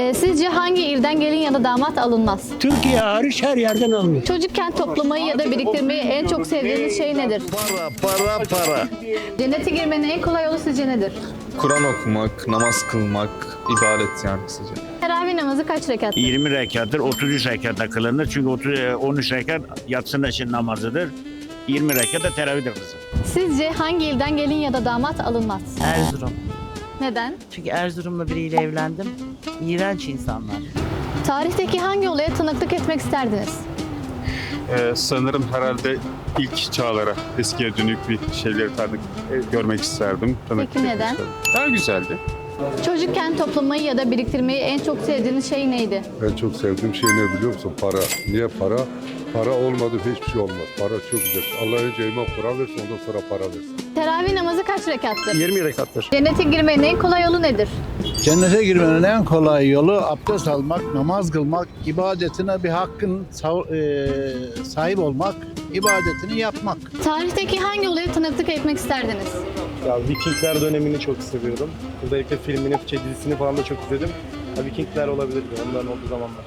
Ee, sizce hangi ilden gelin ya da damat alınmaz? Türkiye hariç her yerden alınıyor. Çocukken toplamayı ya da biriktirmeyi en çok sevdiğiniz şey nedir? Para, para, para. Cennete girmenin en kolay yolu sizce nedir? Kur'an okumak, namaz kılmak, ibadet yani kısaca. Teravih namazı kaç rekat? 20 rekattır, 33 rekata kılınır. Çünkü 30, e, 13 rekat yatsının için namazıdır. 20 rekat da teravihdir kızım. Sizce hangi ilden gelin ya da damat alınmaz? Erzurum. Neden? Çünkü Erzurumlu biriyle evlendim. İğrenç insanlar. Tarihteki hangi olaya tanıklık etmek isterdiniz? Ee, sanırım herhalde ilk çağlara, eskiye dönük bir şeyleri tanık görmek isterdim. tanık Peki etmek neden? isterdim. Daha güzeldi. Çocukken toplamayı ya da biriktirmeyi en çok sevdiğiniz şey neydi? En çok sevdiğim şey ne biliyor musun? Para. Niye para? Para olmadı hiçbir şey olmaz. Para çok güzel. Allah önce iman Kur'an versin ondan sonra para versin. Teravih namazı kaç rekattır? 20 rekattır. Cennete girmenin en kolay yolu nedir? Cennete girmenin en kolay yolu abdest almak, namaz kılmak, ibadetine bir hakkın e, sahip olmak, ibadetini yapmak. Tarihteki hangi olaya tanıklık etmek isterdiniz? Ya Vikingler dönemini çok seviyorum. Özellikle filmini, şey, dizisini falan da çok izledim. Ya, Vikingler olabilirdi onların olduğu zamanlar.